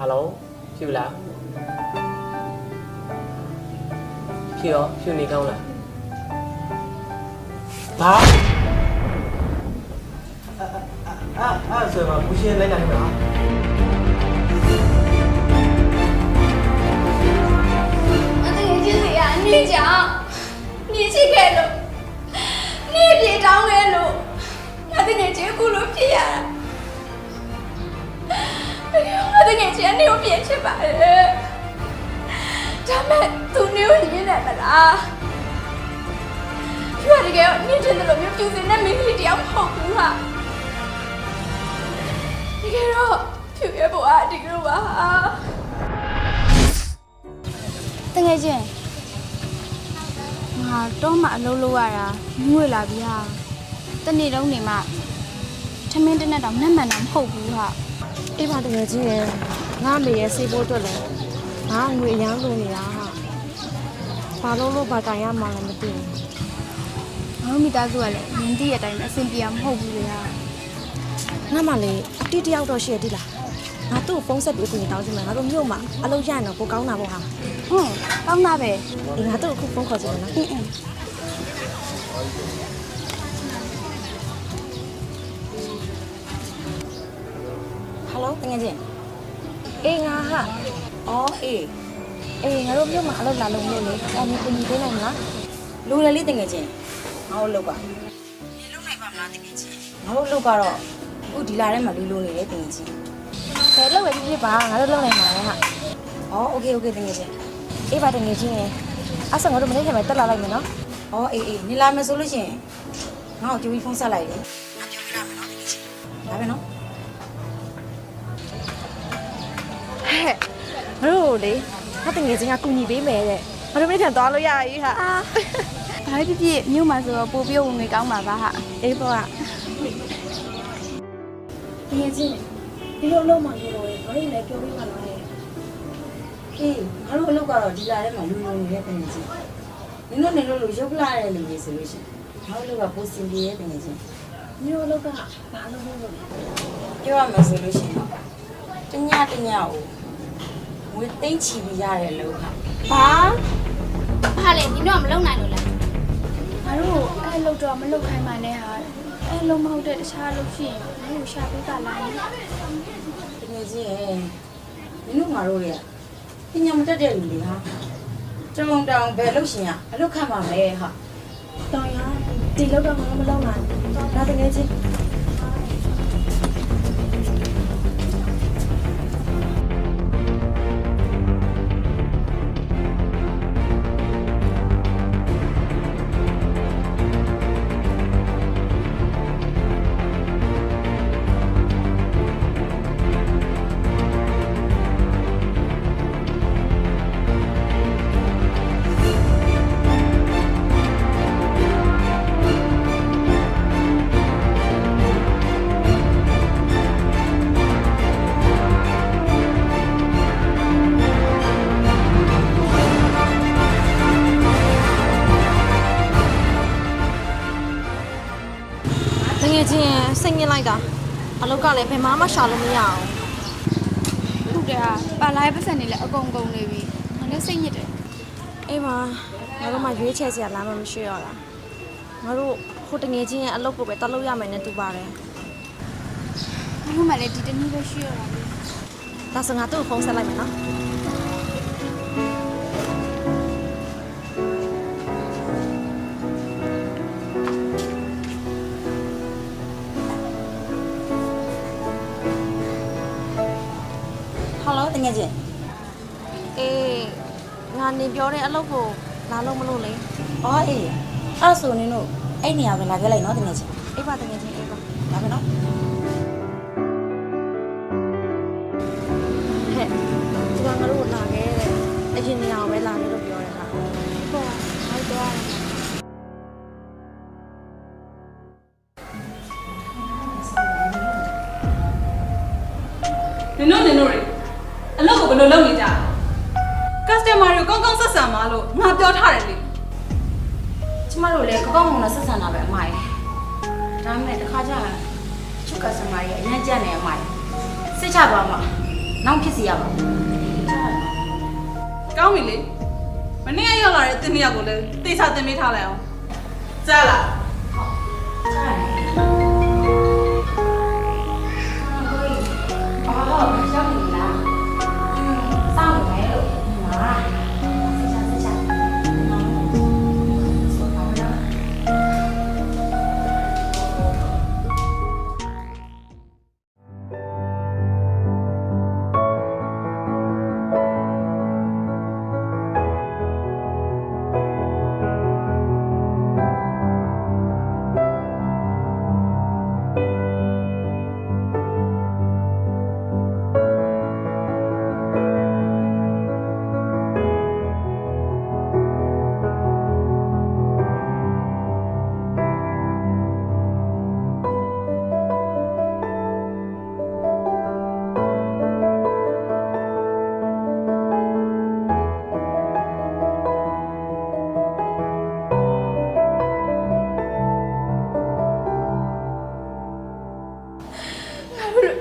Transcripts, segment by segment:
ဟယ်လိုဖြူလားဖြူရောဖြူနေကောင်းလားဘာအာအာဆိုတော့ဘူးရှင်းလိုက်နိုင်မလားအတကယ်ချင်းစီကအနည်းကြောင့်နေချိခဲ့လို့နေပြေတောင်းခဲ့လို့အတကယ်ချင်းခုလိုဖြစ်ရတာ အတကယ်ချင်းအနေကိုပြင်ချစ်ပါတယ်ဒါမဲ့သူနေကိုရင်းနေမလားကျွတ်တကယ်နင်းချင်တယ်လို့မျိုးပြူစင်တဲ့မိန်းကလေးတယောက်မဟုတ်ဘူးဟာတကယ်တော့ဖြူရဲ့ဘဝအဒီလိုပါဟာတကယ်ချင်းငါတော့မှအလုပ်လုပ်ရတာငွေလာပြီဟာတနေ့တုန်းနေမှထမင်းတစ်နဲ့တော့မှတ်မှန်တော့မဟုတ်ဘူးဟာ အေးပါတကယ်ကြီးရယ်ငါမေရဲ့စေဖို့အတွက်လဲငါငွေအရန်လိုနေတာဟာဘာလို့လို့ဘာတိုင်ရမှလည်းမသိဘူးငါတို့မိသားစုကလည်းမင်းတည့်ရတဲ့အတိုင်းအဆင်ပြေအောင်မဟုတ်ဘူးလေဟာငါမှလေအတိတယောက်တော့ရှိရတိလားငါသူ့ကိုဖုန်းဆက်ပြီးအကူအညီတောင်းချင်မယ်ငါတို့မြို့မှာအလုပ်ရရင်တော့ကိုကောင်းတာပေါ့ဟာဟုတ်ကောင်းတာပဲဒီငါတို့အခုဖုန်းခေါ်ချင်တယ်နော် လိုတကယ်ချင်းအေးငါဟာအော်အေးအေးငါတို့မြို့မှာအလုပ်လာလုပ်လို့လေအဲ့ဒီကိုညီပေးနိုင်မလား လူရလေးတငယ်ချင်းငါတို့လောက်ပါဒီလောက်နိုင်ပါမလားတငယ်ချင်းငါတို့လောက်ကတော့အခုဒီလာထဲမှာလူလိုနေတယ်တငယ်ချင်း ဘယ်လုပ်ရဖြစ်ဖြစ်ပါငါတို့လုပ်နိုင်မှာလေဟာ အော်โอเคโอเคတငယ်ချင်း အေးပါတကယ်ချင်းရယ်အဲ့ဆိုငါတို့မနေ့ကမှတက်လာလိုက်မယ်နော် အော်အေးအေးနေလာမယ်ဆိုလို့ရှိရင်ငါ့ကိုကြိုပြီးဖုန်းဆက်လိုက်လေငါပြောပြရမယ်နော်တငယ်ချင်းဒါပဲနော် ဟဲ့ငါတို့လေငါတကယ်ချင်းကကူညီပေးမယ်တဲ့ငါတို့မနေ့ကသွားလို့ရပြီဟာအာဘာဖြစ်ဖြစ်မြို့မှာဆိုတော့ပို့ပြီးဝင်ငွေကောင်းပါပါဟာအေးပေါ့ကတငယ်ချင်းဒီလိုလုံးမှလို့လေဘာလို့လဲပြောပြီးမှလားဟဲ့အေးငါတို့အလုပ်ကတော့ဒီလာထဲမှာလူလိုနေတယ်တငယ်ချင်းနင်တို့နေလို့လို့ရုပ်လာတဲ့လူကြီးဆိုလို့ရှိရင်ငါတို့ကပိုစင်ပြေရဲ့တငယ်ချင်းဒီလိုလောက်ကဘာလို့လို့လဲပြောရမယ်ဆိုလို့ရှိရင်တညတညကို ငွေသိမ့်ချီပြီးရတယ်လို့ဟာဘာဘာလဲဒီတော့မလုံနိုင်လို့လားငါတို့အဲ့လောက်တော့မလုံခိုင်းပါနဲ့ဟာအဲ့လုံမဟုတ်တဲ့တခြားလို့ရှိရင်ငါတို့ရှာပေးပါလားတကယ်ကြီးရဲ့မင်းတို့ငါတို့ရဲ့ပညာမတတ်တဲ့လူတွေဟာတောင်းတောင်းဘယ်လို့ရှင်ရအလုပ်ခံပါမယ်ဟာတောင်ရဒီလောက်တော့ငါမလောက်နိုင်ဒါတကယ်ချ ချင်းစိတ်ညစ်လိုက်တာအလုပ်ကလည်းဘယ်မှမရှာလို့မရအောင်ဟုတ်တယ်ဟာပါလာရဲ့ပတ်စံနေလဲအကုန်ကုန်နေပြီငါလည်းစိတ်ညစ်တယ်အေးမငါတို့မှရွေးချယ်စရာလမ်းမမရှိတော့တာငါတို့ဟိုတငယ်ချင်းရဲ့အလုပ်ကိုပဲတလုပ်ရမယ်နဲ့တူပါတယ်ငါတို့မှလည်းဒီတနည်းပဲရှိရတာလေဒါဆိုငါတို့ကိုဖုန်းဆက်လိုက်မယ်နော် ဟယ်လိုတကယ်ကြီးအေးငါနေပြောတဲ့အလုပ်ကိုလာလို့မလို့လေအော်အေးအဲ့ဆိုနင်တို့အဲ့နေရာပဲလာခဲ့လိုက်နော်တကယ်ကြီးအေးပါတကယ်ချင်းအေးပါဒါပဲနော်ဟဲ့ဒီကငါတို့လာခဲ့တဲ့အရင်နေရာကိုပဲလာခဲ့လို့ပြောတယ်ဟာပေါ့ငါတို့ တွေကိုကောင်းကောင်းဆက်ဆံပါလို့ငါပြောထားတယ်လေကျမတို့လည်းကောင်းကောင်းမွန်မွန်ဆက်ဆံတာပဲအမရဲ့ဒါပေမဲ့တစ်ခါကျရင်ချချူကစမားကြီးအရင်ကြက်နေအမိုင်စစ်ချသွားမှာနောက်ဖြစ်စီရပါဘူးကောင်းပြီလေမနေ့ကရောက်လာတဲ့တင်းတစ်ယောက်ကိုလည်းတိတ်ဆတင်ပေးထားလိုက်အောင်ကြားလား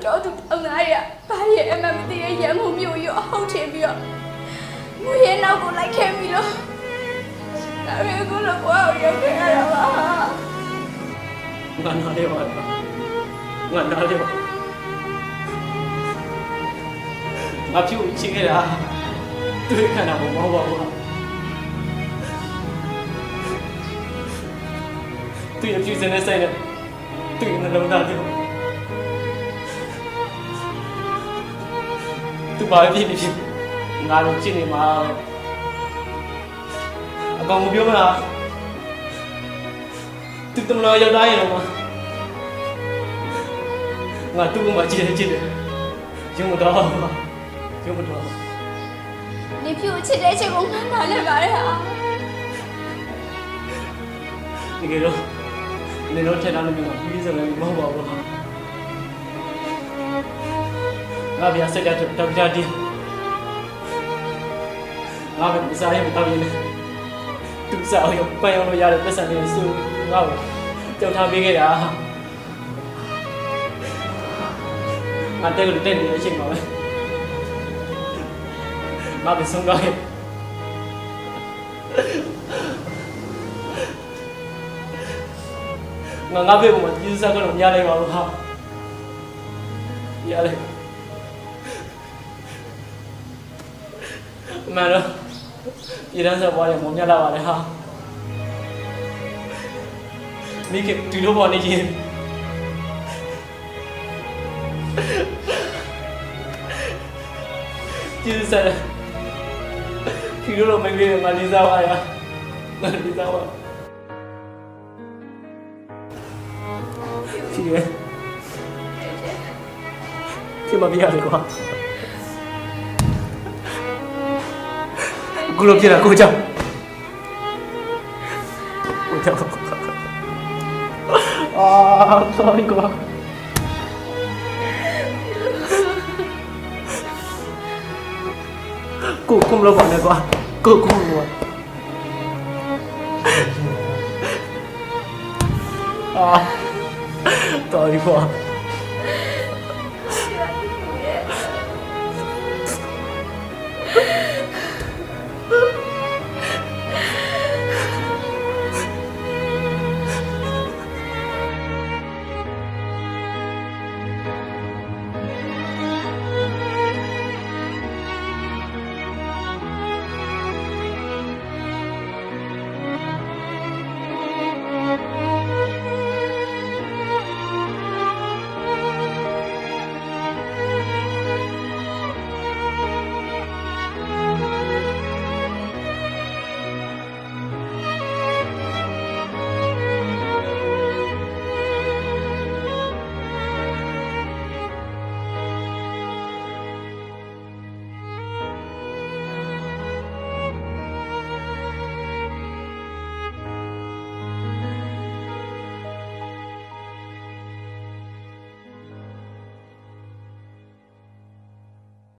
တို့တော့သူတောင်းသားရဘာရဲ့အမမသိရဲ့ရံမှုမျိုးရောအဟုတ်ချင်ပြီးတော့ငွေရဲ့နောက်ကိုလိုက်ခဲ့ပြီးတော့ဒါပေမဲ့ကိုလိုဘွားကိုရောက်ခဲ့ရတာပါငါနားလေးပါငါနားလေးပါငါဖြူချင်းခဲ့တာတွေ့ခန္ဓာမမဟုတ်ပါဘူးသူရဖြူစနေဆိုင်နဲ့သူနှလုံးသားလေး သူဘာဖြစ်ဖြစ်ဖြစ်ငါတို့ချစ်နေမှာအကောင်မပြောမလားသူတမလို့ရောက်တိုင်းရောငါသူ့ကိုမှချစ်တယ်ချစ်တယ်ရုံမတော်ရုံမတော်နေဖြူချစ်တဲ့ချက်ကိုငါနားလဲပါတယ်ဟာတကယ်တော့နေတော့ထက်တာလို့ပြောပြီးဆိုလည်းမဟုတ်ပါဘူး ငါပြစက်ကြတော့တောက်ကြတယ်ငါပဲစားရင်တောက်ရင်သူစားအောင်ပန်းအောင်လို့ရတဲ့ပတ်စံလေးစုငါ့ကိုကြောက်ထားပေးခဲ့တာငါတဲ့ကိုတက်နေတဲ့အချိန်မှာပဲငါပဲဆုံးသွားခဲ့ငါငါဘေးပေါ်မှာကျေးဇူးစားကတော့မရလိုက်ပါဘူးဟာရလိုက် အမှန်တော့ပြည်တန်းစားပွားတယ်မုံမြလာပါလေဟာမိကဒီလိုပေါ်နေချင်းကျေးဇူးစားဒီလိုလိုမင်းလေးငါလေးစားပါရငါလေးစားပါဖြစ်ရဖြစ်မပြရတယ်ကွာ ကိုလိုပြတာကိုကြောင့်ကိုကြောင့်အာ sorry ကွာကိုကုမလို့ပါနဲ့ကွာကိုကုမလို့အာ sorry ကွာ